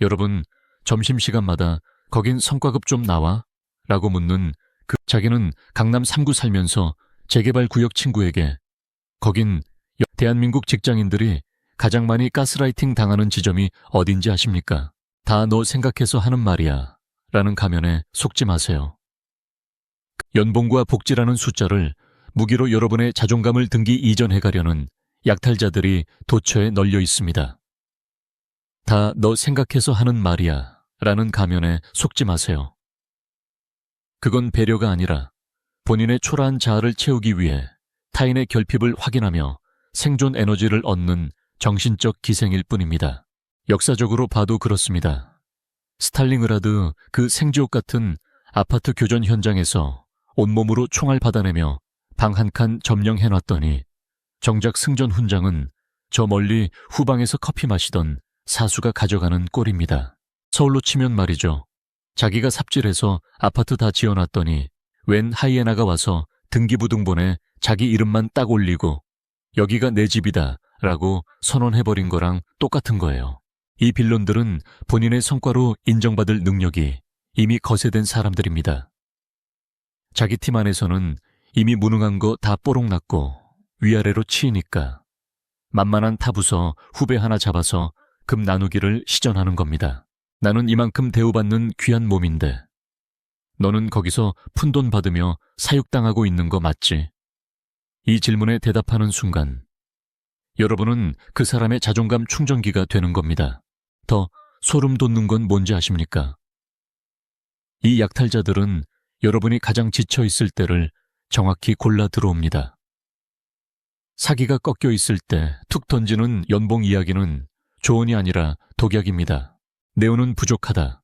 여러분, 점심시간마다 거긴 성과급 좀 나와? 라고 묻는 그 자기는 강남 3구 살면서 재개발 구역 친구에게 거긴 여- 대한민국 직장인들이 가장 많이 가스라이팅 당하는 지점이 어딘지 아십니까? 다 너 생각해서 하는 말이야. 라는 가면에 속지 마세요. 연봉과 복지라는 숫자를 무기로 여러분의 자존감을 등기 이전해 가려는 약탈자들이 도처에 널려 있습니다. 다 너 생각해서 하는 말이야. 라는 가면에 속지 마세요. 그건 배려가 아니라 본인의 초라한 자아를 채우기 위해 타인의 결핍을 확인하며 생존 에너지를 얻는 정신적 기생일 뿐입니다. 역사적으로 봐도 그렇습니다. 스탈링그라드 그 생지옥 같은 아파트 교전 현장에서 온몸으로 총알 받아내며 방 한 칸 점령해놨더니 정작 승전 훈장은 저 멀리 후방에서 커피 마시던 사수가 가져가는 꼴입니다. 서울로 치면 말이죠. 자기가 삽질해서 아파트 다 지어놨더니 웬 하이에나가 와서 등기부등본에 자기 이름만 딱 올리고 여기가 내 집이다 라고 선언해버린 거랑 똑같은 거예요. 이 빌런들은 본인의 성과로 인정받을 능력이 이미 거세된 사람들입니다. 자기 팀 안에서는 이미 무능한 거 다 뽀록났고 위아래로 치이니까 만만한 타부서 후배 하나 잡아서 금 나누기를 시전하는 겁니다. 나는 이만큼 대우받는 귀한 몸인데 너는 거기서 푼돈 받으며 사육당하고 있는 거 맞지? 이 질문에 대답하는 순간 여러분은 그 사람의 자존감 충전기가 되는 겁니다. 더 소름 돋는 건 뭔지 아십니까? 이 약탈자들은 여러분이 가장 지쳐 있을 때를 정확히 골라 들어옵니다. 사기가 꺾여 있을 때 툭 던지는 연봉 이야기는 조언이 아니라 독약입니다. 내오는 부족하다.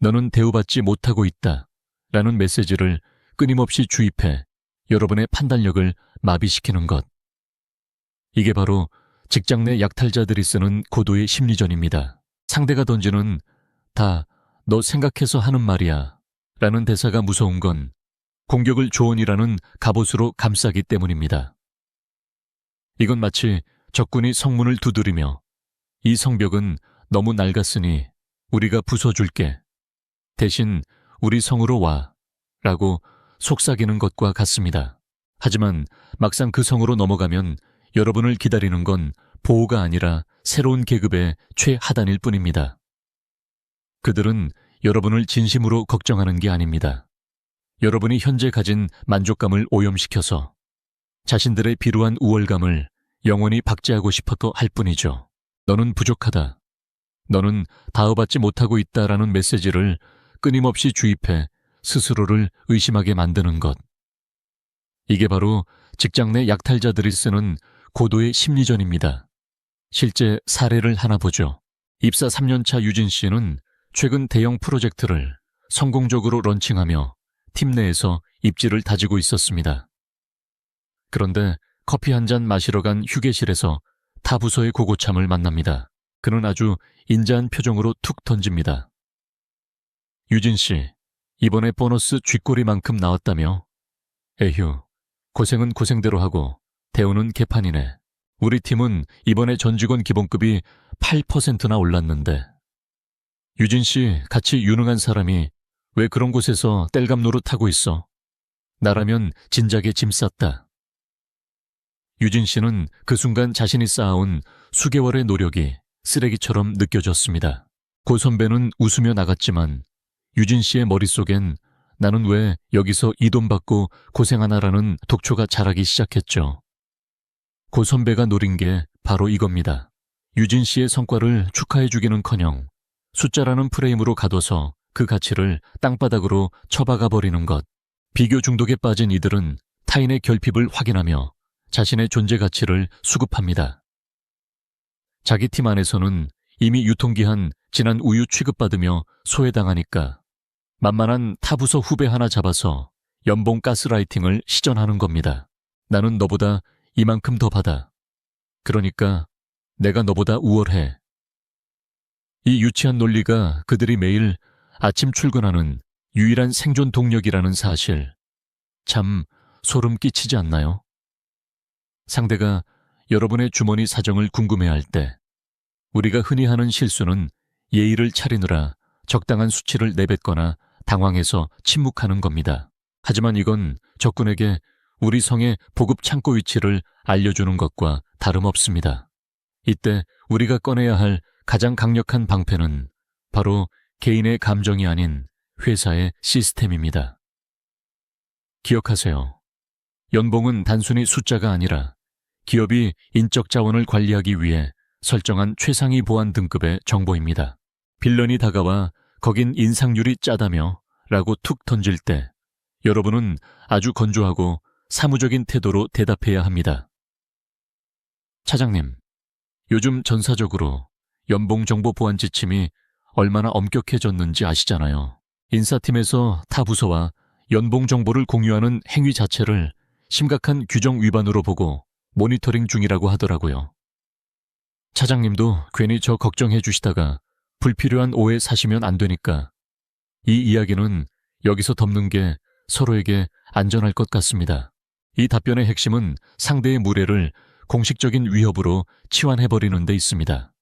너는 대우받지 못하고 있다. 라는 메시지를 끊임없이 주입해 여러분의 판단력을 마비시키는 것. 이게 바로 직장 내 약탈자들이 쓰는 고도의 심리전입니다. 상대가 던지는 다 너 생각해서 하는 말이야. 라는 대사가 무서운 건 공격을 조언이라는 갑옷으로 감싸기 때문입니다. 이건 마치 적군이 성문을 두드리며 이 성벽은 너무 낡았으니 우리가 부숴줄게. 대신 우리 성으로 와. 라고 속삭이는 것과 같습니다. 하지만 막상 그 성으로 넘어가면 여러분을 기다리는 건 보호가 아니라 새로운 계급의 최하단일 뿐입니다. 그들은 여러분을 진심으로 걱정하는 게 아닙니다. 여러분이 현재 가진 만족감을 오염시켜서 자신들의 비루한 우월감을 영원히 박제하고 싶어도 할 뿐이죠. 너는 부족하다. 너는 다음받지 못하고 있다라는 메시지를 끊임없이 주입해 스스로를 의심하게 만드는 것. 이게 바로 직장 내 약탈자들이 쓰는 고도의 심리전입니다. 실제 사례를 하나 보죠. 입사 3년차 유진 씨는 최근 대형 프로젝트를 성공적으로 런칭하며 팀 내에서 입지를 다지고 있었습니다. 그런데 커피 한 잔 마시러 간 휴게실에서 타 부서의 고고참을 만납니다. 그는 아주 인자한 표정으로 툭 던집니다. 유진 씨, 이번에 보너스 쥐꼬리만큼 나왔다며? 에휴, 고생은 고생대로 하고 대우는 개판이네. 우리 팀은 이번에 전 직원 기본급이 8%나 올랐는데. 유진 씨 같이 유능한 사람이 왜 그런 곳에서 뗄감 노릇하고 있어? 나라면 진작에 짐 쌌다. 유진 씨는 그 순간 자신이 쌓아온 수개월의 노력이 쓰레기처럼 느껴졌습니다. 고 선배는 웃으며 나갔지만 유진 씨의 머릿속엔 나는 왜 여기서 이 돈 받고 고생하나라는 독초가 자라기 시작했죠. 고 선배가 노린 게 바로 이겁니다. 유진 씨의 성과를 축하해 주기는 커녕 숫자라는 프레임으로 가둬서 그 가치를 땅바닥으로 처박아 버리는 것. 비교 중독에 빠진 이들은 타인의 결핍을 확인하며 자신의 존재 가치를 수급합니다. 자기 팀 안에서는 이미 유통기한 지난 우유 취급받으며 소외당하니까 만만한 타부서 후배 하나 잡아서 연봉 가스라이팅을 시전하는 겁니다. 나는 너보다 이만큼 더 받아. 그러니까 내가 너보다 우월해. 이 유치한 논리가 그들이 매일 아침 출근하는 유일한 생존 동력이라는 사실. 참 소름 끼치지 않나요? 상대가 여러분의 주머니 사정을 궁금해할 때 우리가 흔히 하는 실수는 예의를 차리느라 적당한 수치를 내뱉거나 당황해서 침묵하는 겁니다. 하지만 이건 적군에게 우리 성의 보급 창고 위치를 알려주는 것과 다름없습니다. 이때 우리가 꺼내야 할 가장 강력한 방패는 바로 개인의 감정이 아닌 회사의 시스템입니다. 기억하세요. 연봉은 단순히 숫자가 아니라 기업이 인적 자원을 관리하기 위해 설정한 최상위 보안 등급의 정보입니다. 빌런이 다가와 거긴 인상률이 짜다며 라고 툭 던질 때 여러분은 아주 건조하고 사무적인 태도로 대답해야 합니다. 차장님, 요즘 전사적으로 연봉정보 보안 지침이 얼마나 엄격해졌는지 아시잖아요. 인사팀에서 타 부서와 연봉 정보를 공유하는 행위 자체를 심각한 규정 위반으로 보고 모니터링 중이라고 하더라고요. 차장님도 괜히 저 걱정해 주시다가 불필요한 오해 사시면 안 되니까 이 이야기는 여기서 덮는 게 서로에게 안전할 것 같습니다. 이 답변의 핵심은 상대의 무례를 공식적인 위협으로 치환해버리는 데 있습니다.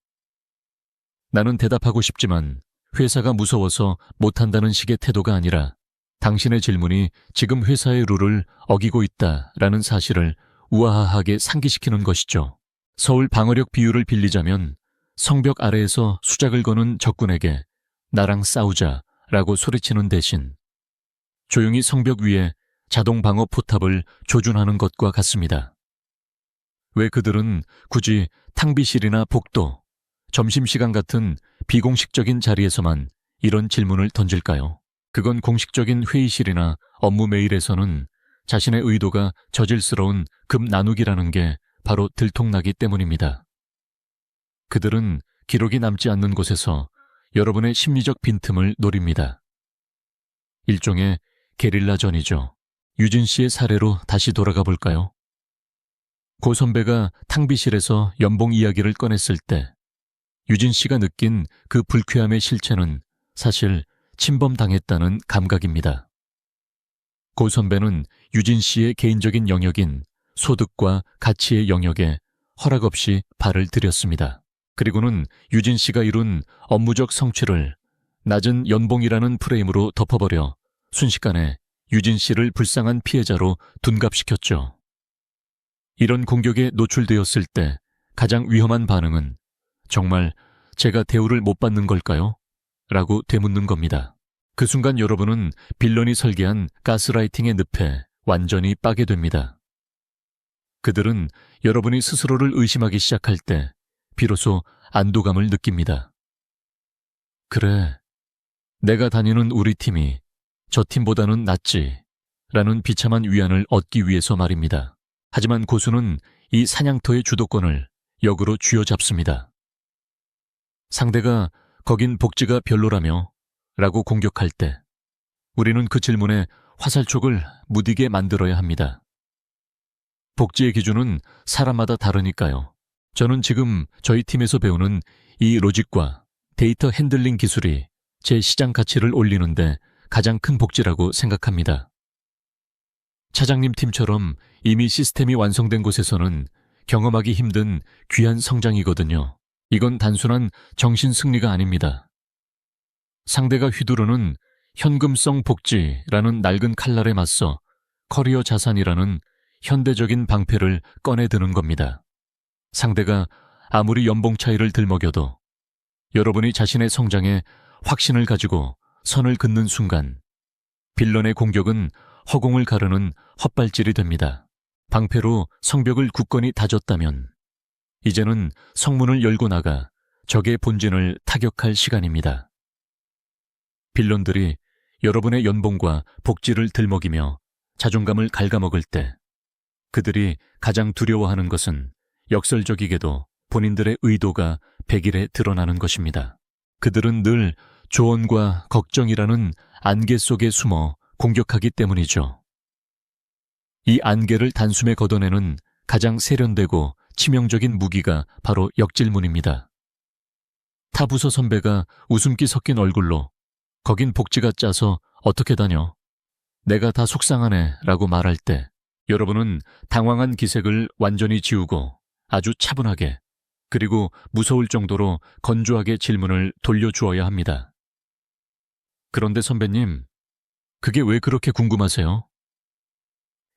나는 대답하고 싶지만 회사가 무서워서 못한다는 식의 태도가 아니라 당신의 질문이 지금 회사의 룰을 어기고 있다 라는 사실을 우아하게 상기시키는 것이죠. 서울 방어력 비유를 빌리자면 성벽 아래에서 수작을 거는 적군에게 나랑 싸우자 라고 소리치는 대신 조용히 성벽 위에 자동 방어 포탑을 조준하는 것과 같습니다. 왜 그들은 굳이 탕비실이나 복도, 점심시간 같은 비공식적인 자리에서만 이런 질문을 던질까요? 그건 공식적인 회의실이나 업무 메일에서는 자신의 의도가 저질스러운 급 나누기라는 게 바로 들통나기 때문입니다. 그들은 기록이 남지 않는 곳에서 여러분의 심리적 빈틈을 노립니다. 일종의 게릴라전이죠. 유진 씨의 사례로 다시 돌아가 볼까요? 고 선배가 탕비실에서 연봉 이야기를 꺼냈을 때 유진 씨가 느낀 그 불쾌함의 실체는 사실 침범당했다는 감각입니다. 고 선배는 유진 씨의 개인적인 영역인 소득과 가치의 영역에 허락 없이 발을 들였습니다. 그리고는 유진 씨가 이룬 업무적 성취를 낮은 연봉이라는 프레임으로 덮어버려 순식간에 유진 씨를 불쌍한 피해자로 둔갑시켰죠. 이런 공격에 노출되었을 때 가장 위험한 반응은 정말 제가 대우를 못 받는 걸까요? 라고 되묻는 겁니다. 그 순간 여러분은 빌런이 설계한 가스라이팅의 늪에 완전히 빠게 됩니다. 그들은 여러분이 스스로를 의심하기 시작할 때 비로소 안도감을 느낍니다. 그래, 내가 다니는 우리 팀이 저 팀보다는 낫지. 라는 비참한 위안을 얻기 위해서 말입니다. 하지만 고수는 이 사냥터의 주도권을 역으로 쥐어잡습니다. 상대가 거긴 복지가 별로라며 라고 공격할 때 우리는 그 질문에 화살촉을 무디게 만들어야 합니다. 복지의 기준은 사람마다 다르니까요. 저는 지금 저희 팀에서 배우는 이 로직과 데이터 핸들링 기술이 제 시장 가치를 올리는데 가장 큰 복지라고 생각합니다. 차장님 팀처럼 이미 시스템이 완성된 곳에서는 경험하기 힘든 귀한 성장이거든요. 이건 단순한 정신 승리가 아닙니다. 상대가 휘두르는 현금성 복지라는 낡은 칼날에 맞서 커리어 자산이라는 현대적인 방패를 꺼내드는 겁니다. 상대가 아무리 연봉 차이를 들먹여도 여러분이 자신의 성장에 확신을 가지고 선을 긋는 순간 빌런의 공격은 허공을 가르는 헛발질이 됩니다. 방패로 성벽을 굳건히 다졌다면 이제는 성문을 열고 나가 적의 본진을 타격할 시간입니다. 빌런들이 여러분의 연봉과 복지를 들먹이며 자존감을 갉아먹을 때 그들이 가장 두려워하는 것은 역설적이게도 본인들의 의도가 백일에 드러나는 것입니다. 그들은 늘 조언과 걱정이라는 안개 속에 숨어 공격하기 때문이죠. 이 안개를 단숨에 걷어내는 가장 세련되고 치명적인 무기가 바로 역질문입니다. 타부서 선배가 웃음기 섞인 얼굴로 거긴 복지가 짜서 어떻게 다녀? 내가 다 속상하네 라고 말할 때 여러분은 당황한 기색을 완전히 지우고 아주 차분하게 그리고 무서울 정도로 건조하게 질문을 돌려주어야 합니다. 그런데 선배님, 그게 왜 그렇게 궁금하세요?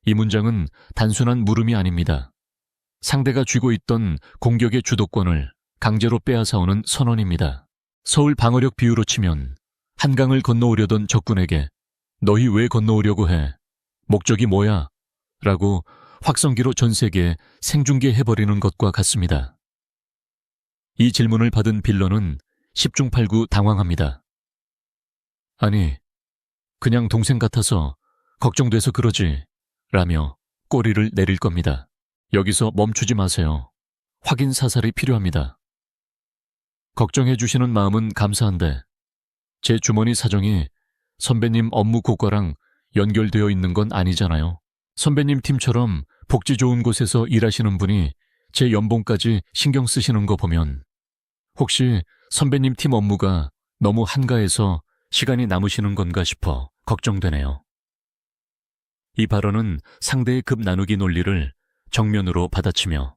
이 문장은 단순한 물음이 아닙니다. 상대가 쥐고 있던 공격의 주도권을 강제로 빼앗아오는 선언입니다. 서울 방어력 비유로 치면 한강을 건너오려던 적군에게 너희 왜 건너오려고 해? 목적이 뭐야? 라고 확성기로 전 세계에 생중계해버리는 것과 같습니다. 이 질문을 받은 빌런은 10중 8구 당황합니다. 아니, 그냥 동생 같아서 걱정돼서 그러지. 라며 꼬리를 내릴 겁니다. 여기서 멈추지 마세요. 확인 사살이 필요합니다. 걱정해 주시는 마음은 감사한데 제 주머니 사정이 선배님 업무 고과랑 연결되어 있는 건 아니잖아요. 선배님 팀처럼 복지 좋은 곳에서 일하시는 분이 제 연봉까지 신경 쓰시는 거 보면 혹시 선배님 팀 업무가 너무 한가해서 시간이 남으시는 건가 싶어 걱정되네요. 이 발언은 상대의 급 나누기 논리를 정면으로 받아치며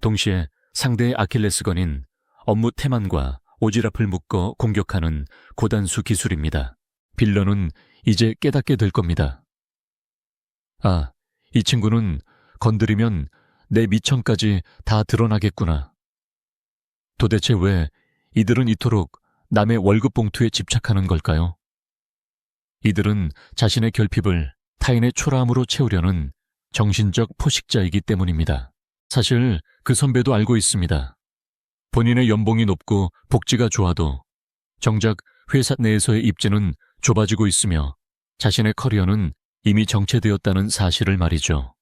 동시에 상대의 아킬레스건인 업무 태만과 오지랖을 묶어 공격하는 고단수 기술입니다. 빌런은 이제 깨닫게 될 겁니다. 아, 이 친구는 건드리면 내 미천까지 다 드러나겠구나. 도대체 왜 이들은 이토록 남의 월급 봉투에 집착하는 걸까요? 이들은 자신의 결핍을 타인의 초라함으로 채우려는 정신적 포식자이기 때문입니다. 사실 그 선배도 알고 있습니다. 본인의 연봉이 높고 복지가 좋아도 정작 회사 내에서의 입지는 좁아지고 있으며 자신의 커리어는 이미 정체되었다는 사실을 말이죠.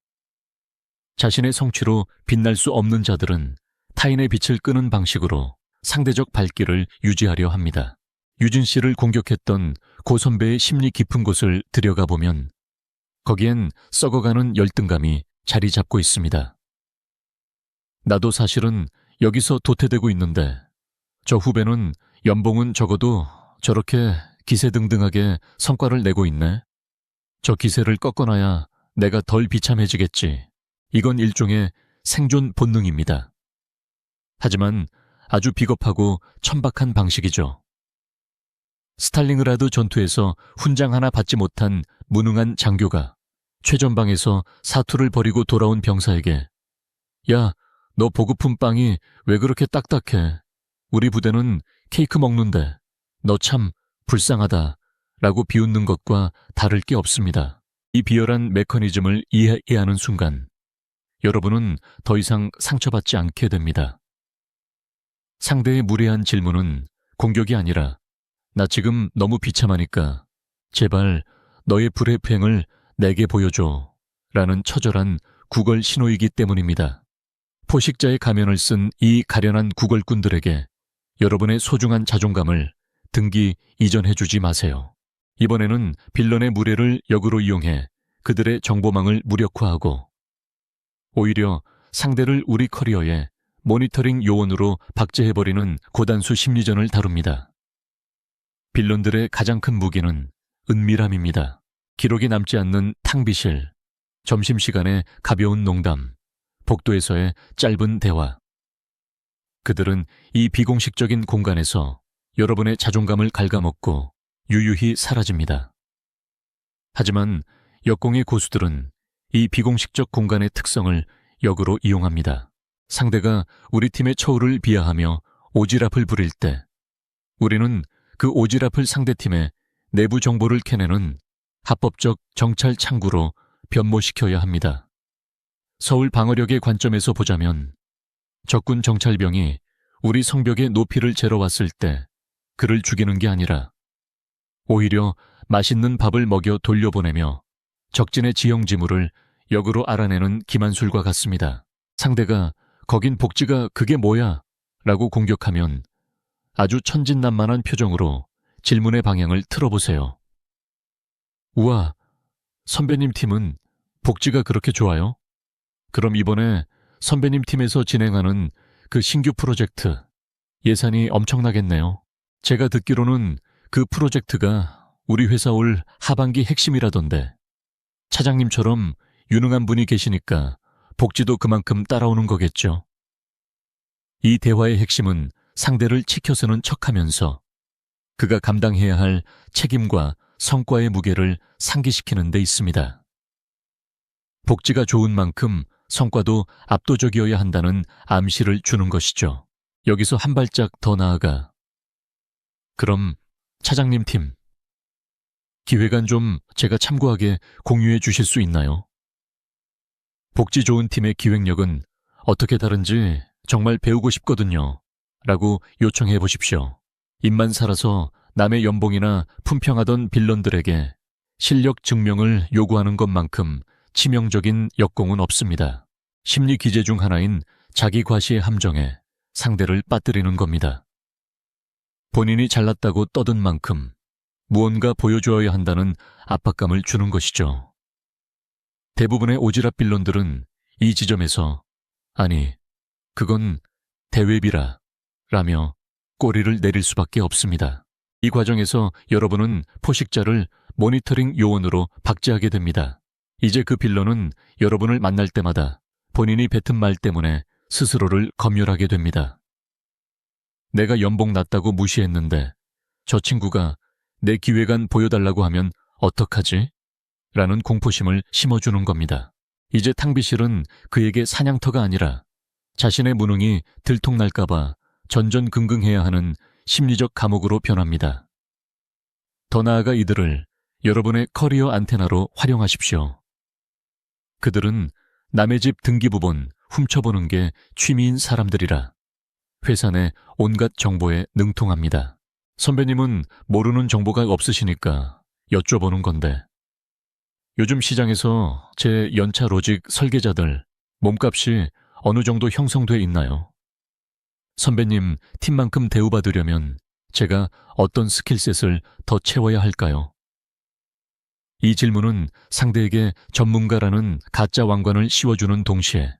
자신의 성취로 빛날 수 없는 자들은 타인의 빛을 끄는 방식으로 상대적 발길을 유지하려 합니다. 유진 씨를 공격했던 고 선배의 심리 깊은 곳을 들여가 보면 거기엔 썩어가는 열등감이 자리 잡고 있습니다. 나도 사실은 여기서 도태되고 있는데 저 후배는 연봉은 적어도 저렇게 기세등등하게 성과를 내고 있네. 저 기세를 꺾어놔야 내가 덜 비참해지겠지. 이건 일종의 생존 본능입니다. 하지만 아주 비겁하고 천박한 방식이죠. 스탈링그라드 전투에서 훈장 하나 받지 못한 무능한 장교가 최전방에서 사투를 벌이고 돌아온 병사에게 야, 너 보급품 빵이 왜 그렇게 딱딱해? 우리 부대는 케이크 먹는데 너 참 불쌍하다 라고 비웃는 것과 다를 게 없습니다. 이 비열한 메커니즘을 이해하는 순간 여러분은 더 이상 상처받지 않게 됩니다. 상대의 무례한 질문은 공격이 아니라 나 지금 너무 비참하니까 제발 너의 불의행을 내게 보여줘 라는 처절한 구걸 신호이기 때문입니다. 포식자의 가면을 쓴 이 가련한 구걸꾼들에게 여러분의 소중한 자존감을 등기 이전해 주지 마세요. 이번에는 빌런의 무례를 역으로 이용해 그들의 정보망을 무력화하고 오히려 상대를 우리 커리어에 모니터링 요원으로 박제해버리는 고단수 심리전을 다룹니다. 빌런들의 가장 큰 무기는 은밀함입니다. 기록이 남지 않는 탕비실, 점심시간의 가벼운 농담, 복도에서의 짧은 대화. 그들은 이 비공식적인 공간에서 여러분의 자존감을 갉아먹고 유유히 사라집니다. 하지만 역공의 고수들은 이 비공식적 공간의 특성을 역으로 이용합니다. 상대가 우리 팀의 처우를 비하하며 오지랖을 부릴 때 우리는 그 오지랖을 상대팀의 내부 정보를 캐내는 합법적 정찰 창구로 변모시켜야 합니다. 서울 방어력의 관점에서 보자면 적군 정찰병이 우리 성벽의 높이를 재러 왔을 때 그를 죽이는 게 아니라 오히려 맛있는 밥을 먹여 돌려보내며 적진의 지형지물을 역으로 알아내는 기만술과 같습니다. 상대가 거긴 복지가 그게 뭐야? 라고 공격하면 아주 천진난만한 표정으로 질문의 방향을 틀어보세요. 우와, 선배님 팀은 복지가 그렇게 좋아요? 그럼 이번에 선배님 팀에서 진행하는 그 신규 프로젝트 예산이 엄청나겠네요. 제가 듣기로는 그 프로젝트가 우리 회사 올 하반기 핵심이라던데 차장님처럼 유능한 분이 계시니까 복지도 그만큼 따라오는 거겠죠. 이 대화의 핵심은 상대를 치켜서는 척하면서 그가 감당해야 할 책임과 성과의 무게를 상기시키는 데 있습니다. 복지가 좋은 만큼 성과도 압도적이어야 한다는 암시를 주는 것이죠. 여기서 한 발짝 더 나아가 그럼 차장님 팀 기획안 좀 제가 참고하게 공유해 주실 수 있나요? 복지 좋은 팀의 기획력은 어떻게 다른지 정말 배우고 싶거든요. 라고 요청해 보십시오. 입만 살아서 남의 연봉이나 품평하던 빌런들에게 실력 증명을 요구하는 것만큼 치명적인 역공은 없습니다. 심리 기제 중 하나인 자기 과시의 함정에 상대를 빠뜨리는 겁니다. 본인이 잘났다고 떠든 만큼 무언가 보여주어야 한다는 압박감을 주는 것이죠. 대부분의 오지랖 빌런들은 이 지점에서 아니, 그건 대외비라 라며 꼬리를 내릴 수밖에 없습니다. 이 과정에서 여러분은 포식자를 모니터링 요원으로 박제하게 됩니다. 이제 그 빌런은 여러분을 만날 때마다 본인이 뱉은 말 때문에 스스로를 검열하게 됩니다. 내가 연봉 낮다고 무시했는데 저 친구가 내 기획안 보여달라고 하면 어떡하지? 라는 공포심을 심어주는 겁니다. 이제 탕비실은 그에게 사냥터가 아니라 자신의 무능이 들통날까봐 전전긍긍해야 하는 심리적 감옥으로 변합니다. 더 나아가 이들을 여러분의 커리어 안테나로 활용하십시오. 그들은 남의 집 등기부본 훔쳐보는 게 취미인 사람들이라 회사 내 온갖 정보에 능통합니다. 선배님은 모르는 정보가 없으시니까 여쭤보는 건데 요즘 시장에서 제 연차 로직 설계자들 몸값이 어느 정도 형성돼 있나요? 선배님 팀만큼 대우받으려면 제가 어떤 스킬셋을 더 채워야 할까요? 이 질문은 상대에게 전문가라는 가짜 왕관을 씌워주는 동시에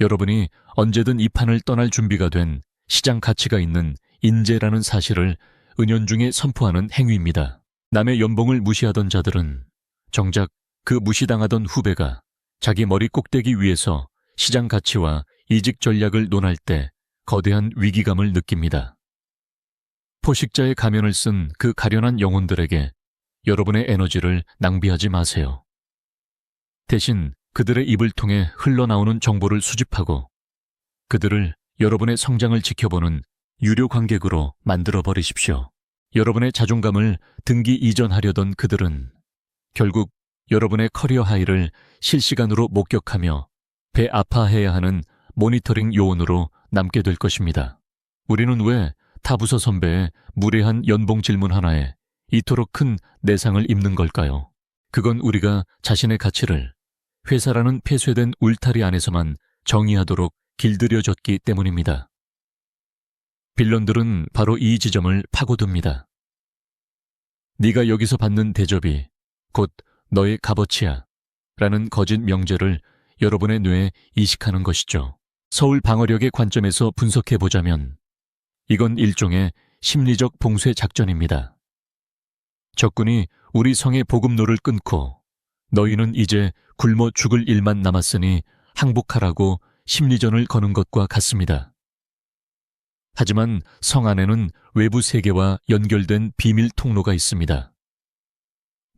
여러분이 언제든 이 판을 떠날 준비가 된 시장 가치가 있는 인재라는 사실을 은연중에 선포하는 행위입니다. 남의 연봉을 무시하던 자들은 정작 그 무시당하던 후배가 자기 머리 꼭대기 위에서 시장 가치와 이직 전략을 논할 때 거대한 위기감을 느낍니다. 포식자의 가면을 쓴 그 가련한 영혼들에게 여러분의 에너지를 낭비하지 마세요. 대신 그들의 입을 통해 흘러나오는 정보를 수집하고 그들을 여러분의 성장을 지켜보는 유료 관객으로 만들어 버리십시오. 여러분의 자존감을 등기 이전하려던 그들은 결국 여러분의 커리어 하이를 실시간으로 목격하며 배 아파해야 하는 모니터링 요원으로 남게 될 것입니다. 우리는 왜 타부서 선배의 무례한 연봉 질문 하나에 이토록 큰 내상을 입는 걸까요? 그건 우리가 자신의 가치를 회사라는 폐쇄된 울타리 안에서만 정의하도록 길들여졌기 때문입니다. 빌런들은 바로 이 지점을 파고듭니다. 네가 여기서 받는 대접이 곧 너의 값어치야 라는 거짓 명제를 여러분의 뇌에 이식하는 것이죠. 서울 방어력의 관점에서 분석해 보자면 이건 일종의 심리적 봉쇄 작전입니다. 적군이 우리 성의 보급로를 끊고 너희는 이제 굶어 죽을 일만 남았으니 항복하라고 심리전을 거는 것과 같습니다. 하지만 성 안에는 외부 세계와 연결된 비밀 통로가 있습니다.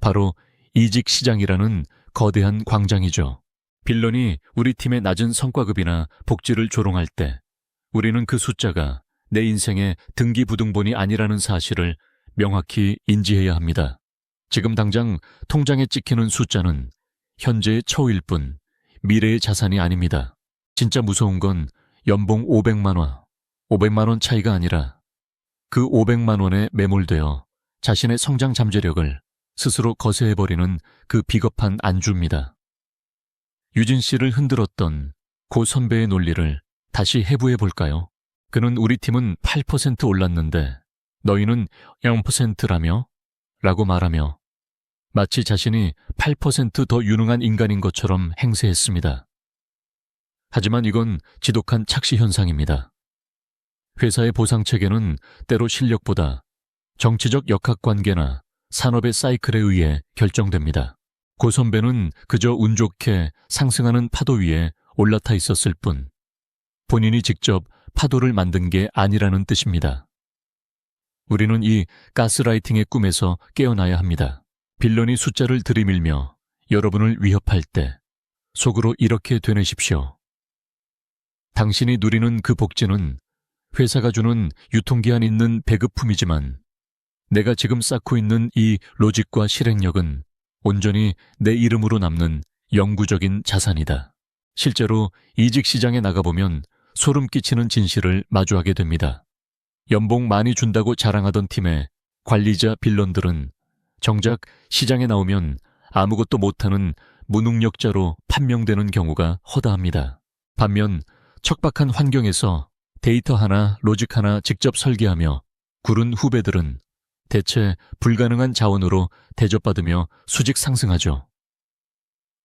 바로 이직 시장이라는 거대한 광장이죠. 빌런이 우리 팀의 낮은 성과급이나 복지를 조롱할 때 우리는 그 숫자가 내 인생의 등기부등본이 아니라는 사실을 명확히 인지해야 합니다. 지금 당장 통장에 찍히는 숫자는 현재의 처우일 뿐 미래의 자산이 아닙니다. 진짜 무서운 건 연봉 500만 원, 500만 원 차이가 아니라 그 500만 원에 매몰되어 자신의 성장 잠재력을 스스로 거세해버리는 그 비겁한 안주입니다. 유진 씨를 흔들었던 고 선배의 논리를 다시 해부해 볼까요? 그는 우리 팀은 8% 올랐는데 너희는 0%라며? 라고 말하며 마치 자신이 8%더 유능한 인간인 것처럼 행세했습니다. 하지만 이건 지독한 착시 현상입니다. 회사의 보상 체계는 때로 실력보다 정치적 역학 관계나 산업의 사이클에 의해 결정됩니다. 고 선배는 그저 운 좋게 상승하는 파도 위에 올라타 있었을 뿐 본인이 직접 파도를 만든 게 아니라는 뜻입니다. 우리는 이 가스라이팅의 꿈에서 깨어나야 합니다. 빌런이 숫자를 들이밀며 여러분을 위협할 때 속으로 이렇게 되뇌십시오. 당신이 누리는 그 복지는 회사가 주는 유통기한 있는 배급품이지만 내가 지금 쌓고 있는 이 로직과 실행력은 온전히 내 이름으로 남는 영구적인 자산이다. 실제로 이직 시장에 나가보면 소름 끼치는 진실을 마주하게 됩니다. 연봉 많이 준다고 자랑하던 팀의 관리자 빌런들은 정작 시장에 나오면 아무것도 못하는 무능력자로 판명되는 경우가 허다합니다. 반면 척박한 환경에서 데이터 하나, 로직 하나 직접 설계하며 구른 후배들은 대체 불가능한 자원으로 대접받으며 수직 상승하죠.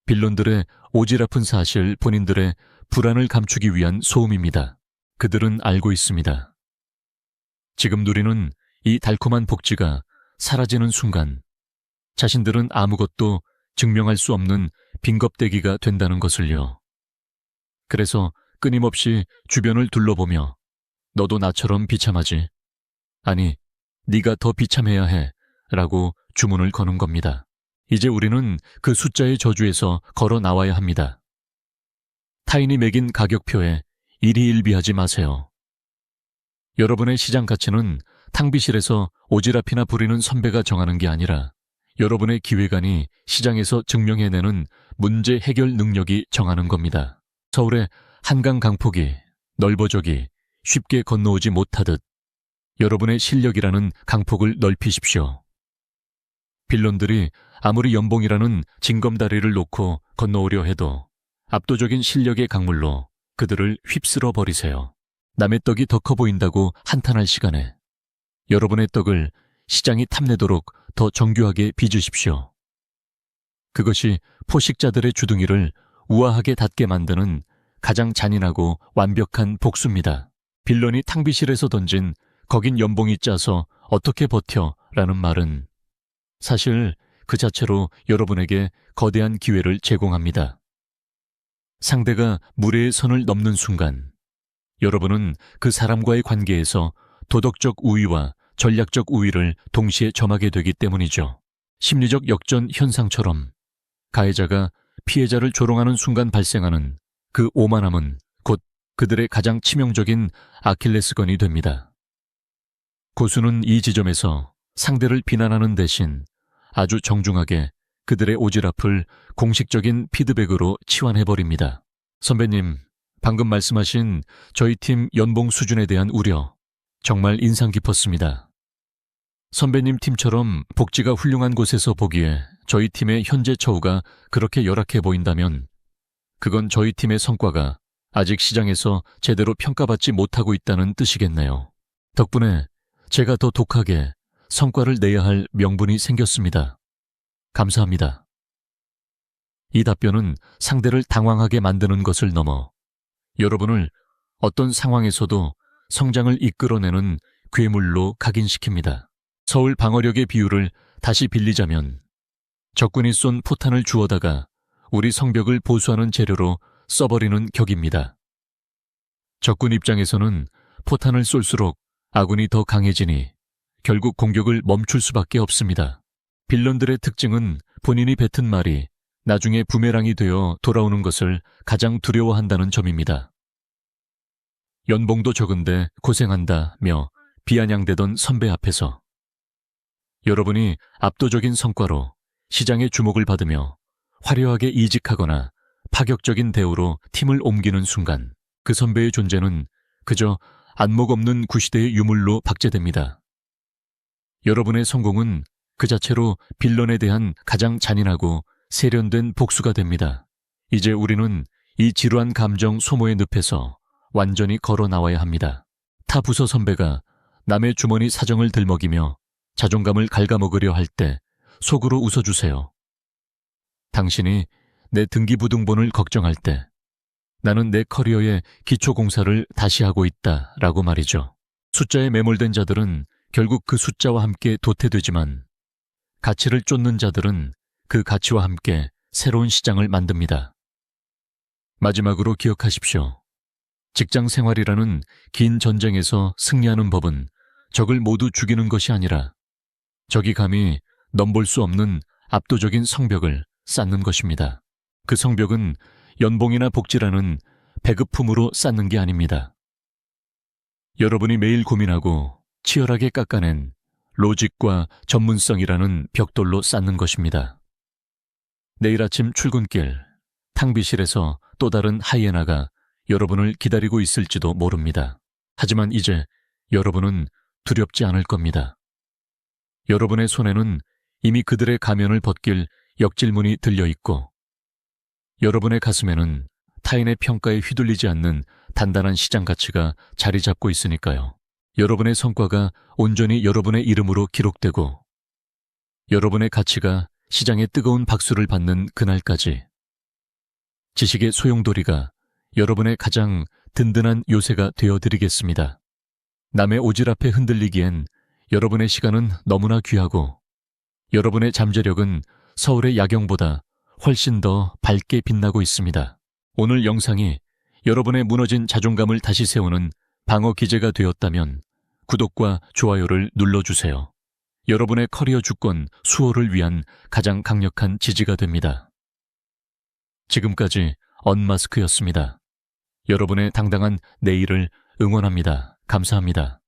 빌런들의 오지랖은 사실 본인들의 불안을 감추기 위한 소음입니다. 그들은 알고 있습니다. 지금 누리는 이 달콤한 복지가 사라지는 순간 자신들은 아무것도 증명할 수 없는 빈겁대기가 된다는 것을요. 그래서 끊임없이 주변을 둘러보며 너도 나처럼 비참하지. 아니, 네가 더 비참해야 해. 라고 주문을 거는 겁니다. 이제 우리는 그 숫자의 저주에서 걸어 나와야 합니다. 타인이 매긴 가격표에 일희일비하지 마세요. 여러분의 시장 가치는 탕비실에서 오지랖이나 부리는 선배가 정하는 게 아니라 여러분의 기획안이 시장에서 증명해내는 문제 해결 능력이 정하는 겁니다. 서울의 한강 강폭이 넓어져기 쉽게 건너오지 못하듯 여러분의 실력이라는 강폭을 넓히십시오. 빌런들이 아무리 연봉이라는 징검다리를 놓고 건너오려 해도 압도적인 실력의 강물로 그들을 휩쓸어 버리세요. 남의 떡이 더 커 보인다고 한탄할 시간에 여러분의 떡을 시장이 탐내도록 더 정교하게 빚으십시오. 그것이 포식자들의 주둥이를 우아하게 닫게 만드는 가장 잔인하고 완벽한 복수입니다. 빌런이 탕비실에서 던진 거긴 연봉이 짜서 어떻게 버텨 라는 말은 사실 그 자체로 여러분에게 거대한 기회를 제공합니다. 상대가 무례의 선을 넘는 순간 여러분은 그 사람과의 관계에서 도덕적 우위와 전략적 우위를 동시에 점하게 되기 때문이죠. 심리적 역전 현상처럼 가해자가 피해자를 조롱하는 순간 발생하는 그 오만함은 곧 그들의 가장 치명적인 아킬레스건이 됩니다. 고수는 이 지점에서 상대를 비난하는 대신 아주 정중하게 그들의 오지랖을 공식적인 피드백으로 치환해버립니다. 선배님, 방금 말씀하신 저희 팀 연봉 수준에 대한 우려, 정말 인상 깊었습니다. 선배님 팀처럼 복지가 훌륭한 곳에서 보기에 저희 팀의 현재 처우가 그렇게 열악해 보인다면 그건 저희 팀의 성과가 아직 시장에서 제대로 평가받지 못하고 있다는 뜻이겠네요. 덕분에 제가 더 독하게 성과를 내야 할 명분이 생겼습니다. 감사합니다. 이 답변은 상대를 당황하게 만드는 것을 넘어 여러분을 어떤 상황에서도 성장을 이끌어내는 괴물로 각인시킵니다. 서울 방어력의 비율을 다시 빌리자면 적군이 쏜 포탄을 주워다가 우리 성벽을 보수하는 재료로 써버리는 격입니다. 적군 입장에서는 포탄을 쏠수록 아군이 더 강해지니 결국 공격을 멈출 수밖에 없습니다. 빌런들의 특징은 본인이 뱉은 말이 나중에 부메랑이 되어 돌아오는 것을 가장 두려워한다는 점입니다. 연봉도 적은데 고생한다며 비아냥대던 선배 앞에서 여러분이 압도적인 성과로 시장의 주목을 받으며 화려하게 이직하거나 파격적인 대우로 팀을 옮기는 순간 그 선배의 존재는 그저 안목 없는 구시대의 유물로 박제됩니다. 여러분의 성공은 그 자체로 빌런에 대한 가장 잔인하고 세련된 복수가 됩니다. 이제 우리는 이 지루한 감정 소모의 늪에서 완전히 걸어 나와야 합니다. 타 부서 선배가 남의 주머니 사정을 들먹이며 자존감을 갉아먹으려 할 때 속으로 웃어주세요. 당신이 내 등기부등본을 걱정할 때 나는 내 커리어의 기초공사를 다시 하고 있다 라고 말이죠. 숫자에 매몰된 자들은 결국 그 숫자와 함께 도태되지만 가치를 쫓는 자들은 그 가치와 함께 새로운 시장을 만듭니다. 마지막으로 기억하십시오. 직장 생활이라는 긴 전쟁에서 승리하는 법은 적을 모두 죽이는 것이 아니라 적이 감히 넘볼 수 없는 압도적인 성벽을 쌓는 것입니다. 그 성벽은 연봉이나 복지라는 배급품으로 쌓는 게 아닙니다. 여러분이 매일 고민하고 치열하게 깎아낸 로직과 전문성이라는 벽돌로 쌓는 것입니다. 내일 아침 출근길 탕비실에서 또 다른 하이에나가 여러분을 기다리고 있을지도 모릅니다. 하지만 이제 여러분은 두렵지 않을 겁니다. 여러분의 손에는 이미 그들의 가면을 벗길 역질문이 들려 있고 여러분의 가슴에는 타인의 평가에 휘둘리지 않는 단단한 시장 가치가 자리 잡고 있으니까요. 여러분의 성과가 온전히 여러분의 이름으로 기록되고 여러분의 가치가 시장에 뜨거운 박수를 받는 그날까지 지식의 소용돌이가 여러분의 가장 든든한 요새가 되어드리겠습니다. 남의 오질 앞에 흔들리기엔 여러분의 시간은 너무나 귀하고 여러분의 잠재력은 서울의 야경보다 훨씬 더 밝게 빛나고 있습니다. 오늘 영상이 여러분의 무너진 자존감을 다시 세우는 방어 기제가 되었다면 구독과 좋아요를 눌러주세요. 여러분의 커리어 주권 수호를 위한 가장 강력한 지지가 됩니다. 지금까지 언마스크였습니다. 여러분의 당당한 내일을 응원합니다. 감사합니다.